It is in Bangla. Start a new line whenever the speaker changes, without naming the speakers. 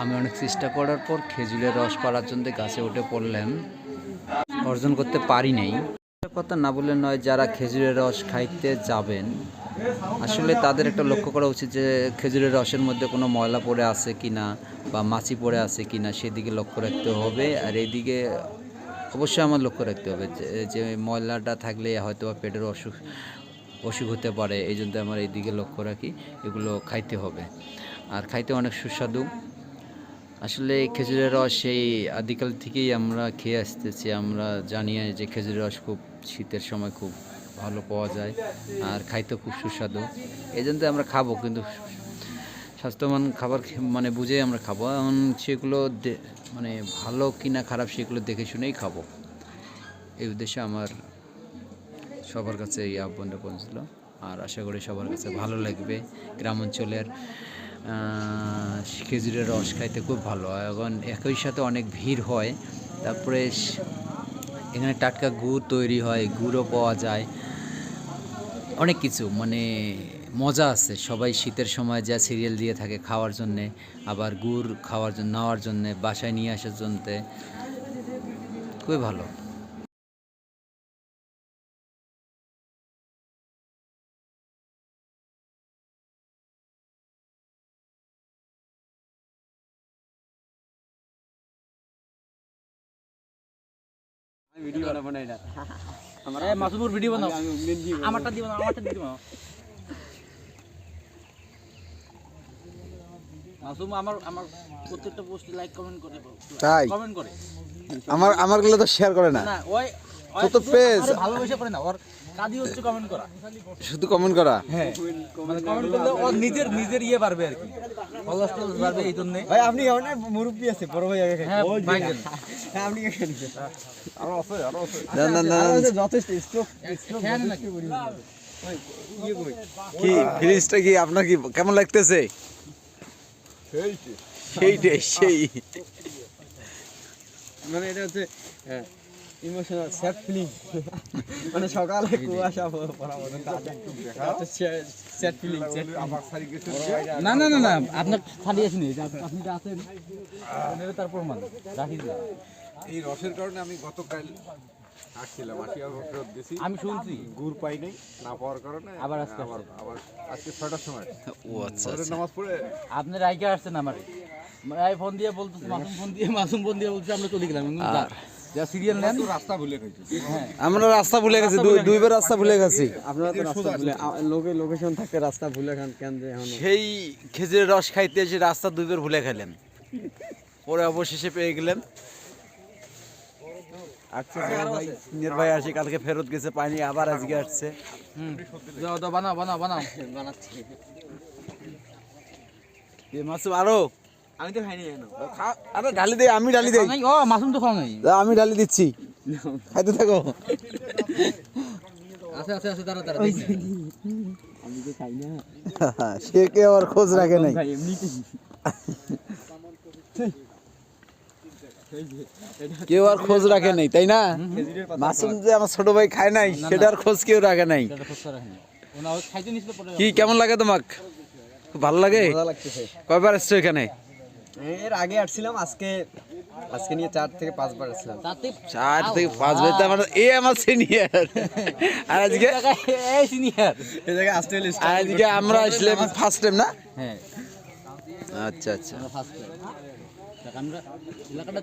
আমি অনেক চেষ্টা করার পর খেজুরের রস পাড়ার জন্য গাছে উঠে পড়লেন। অর্জন করতে পারি নাই। কথা না বললে নয়, যারা খেজুরের রস খাইতে যাবেন, আসলে তাদের একটা লক্ষ্য করা উচিত যে খেজুরের রসের মধ্যে কোনো ময়লা পড়ে আছে কি না বা মাছি পড়ে আছে কি না সেদিকে লক্ষ্য রাখতে হবে। আর এইদিকে অবশ্যই আমার লক্ষ্য রাখতে হবে যে যে ময়লাটা থাকলে হয়তো বা পেটের অসুখ অসুখ হতে পারে। এই জন্য আমার এইদিকে লক্ষ্য রাখি, এগুলো খাইতে হবে। আর খাইতে অনেক সুস্বাদু। আসলে খেজুরের রস সেই আদিকাল থেকেই আমরা খেয়ে আসতেছি। আমরা জানি যে খেজুরের রস খুব শীতের সময় খুব ভালো পাওয়া যায় আর খাইতে খুব সুস্বাদু। এই জন্য আমরা খাব কিন্তু স্বাস্থ্যবান খাবার মানে বুঝেই আমরা খাব। এখন সেগুলো মানে ভালো কিনা খারাপ সেগুলো দেখে শুনেই খাব। এই উদ্দেশ্যে আমার সবার কাছে এই আহ্বানটা পৌঁছল। আর আশা করি সবার কাছে ভালো লাগবে গ্রাম অঞ্চলের খেজুরের রস খাইতে খুব ভালো হয়। এখন একই সাথে অনেক ভিড় হয়। তারপরে এখানে টাটকা গুড় তৈরি হয়, গুড়ও পাওয়া যায়। অনেক কিছু মানে মজা আছে। সবাই শীতের সময় যা সিরিয়াল দিয়ে থাকে খাওয়ার জন্যে, আবার গুড় খাওয়ার জন্য নেওয়ার জন্যে, বাসায় নিয়ে আসার জন্যে, খুবই ভালো।
ভিডিও বানাবো না এটা।
এ মাসুমুর ভিডিও বানাও। আমারটা দিও আমারটা দিও মাসুম আমার আমার প্রত্যেকটা পোস্টে লাইক কমেন্ট করে
তাই?
কমেন্ট করে।
আমার আমারগুলো তো শেয়ার করে না।
না ওই
তো তো
ভালোবেসে করে না ওর কাজই হচ্ছে কমেন্ট করা।
শুধু কমেন্ট করা?
হ্যাঁ। মানে কমেন্ট করলে ওর নিজের নিজের ইয়ে বাড়বে আর কি। ফলোয়ার্স টলোয়ার্স বাড়বে এই জন্য।
ভাই আপনি অনেক মুরব্বী আছে বড় ভাই আগে
হ্যাঁ ভাইজান
হ্যাঁ আপনি আছে আরও
না না না না।
যথেষ্ট স্ট্রোক স্ট্রোক
কি ফিলিংসটা কি আপনার কি কেমন লাগতেছে? সেইটাই সেই।
মানে এটা হচ্ছে ইমোশনাল স্যাড ফিলিং মানে সকালে কুয়াশা পড়া স্যাড ফিলিং
না না না না আপনার আসেনি আপনি যা আছেন নেবে তার প্রমাণ রাখি
এই রসের কারণে আমি গতকাল আসছিলাম ফেরত গেছি
আমি শুনছি।
গুড় পাই নাই না পাওয়ার কারণে
আবার আজকে
আবার আবার আজকে ছয়টার সময়।
ও আচ্ছা আচ্ছা।
নামাজ পড়ে
আপনি রাইকে আসছেন আমারে। এই ফোন দিয়ে বলতেছে মাসুম ফোন দিয়ে মাসুম ফোন দিয়ে বলছে আমরা চলে গেলাম যা- যা সিরিয়াল নেন।
রাস্তা ভুলে গেছি।
আমরা রাস্তা ভুলে গেছি দুইবার রাস্তা ভুলে গেছি।
আপনারা তো রাস্তা ভুলে লোকে লোকেশন থাকে রাস্তা ভুলে খান কেন যে এখন?
সেই খেজুরের রস খাইতে এসে রাস্তা দুইবার ভুলে খেলেন পরে অবশেষে পেয়ে গেলেন। আচ্ছা ভাই। সিনিয়র ভাই আসে কালকে ফেরত গেছে পানি আবার আজকে আসছে।
হুম দাও দাও বানাও বানাও বানাও।
বানাচ্ছি
এ আরও।
আমি তো খাইনি জানো।
আরে ঢালি দে আমি ঢালি দেই।
ও মাসুম তো খাও নাই।
আমি ঢালি দিচ্ছি। খাইতে থাকো।
আছে আছে আছে দাঁড়া দাঁড়া
আমি তো খাই না।
সে কে আবার খোঁজ রাখে নাই। কেউ আর খোঁজ রাখে নাই তাই না? মাসুম যে আমার ছোট ভাই খায় নাই সেটার খোঁজ কেউ রাখে নাই। কি কেমন লাগে তোমাক? খুব ভালো লাগে? কয়বার এসছো এখানে?
এর আগে আসছিলাম আজকে আজকে নিয়ে চার থেকে পাঁচবার আসছিলাম।
চার থেকে পাঁচ বাজে আমার এ আমার সিনিয়র আর আজকে
এই সিনিয়র
এই জায়গায় আসতে হলে
আজকে আমরা আসলে ফার্স্ট টাইম না?
হ্যাঁ।
আচ্ছা আচ্ছা।
আমরা ফার্স্ট আমরা এলাকাটা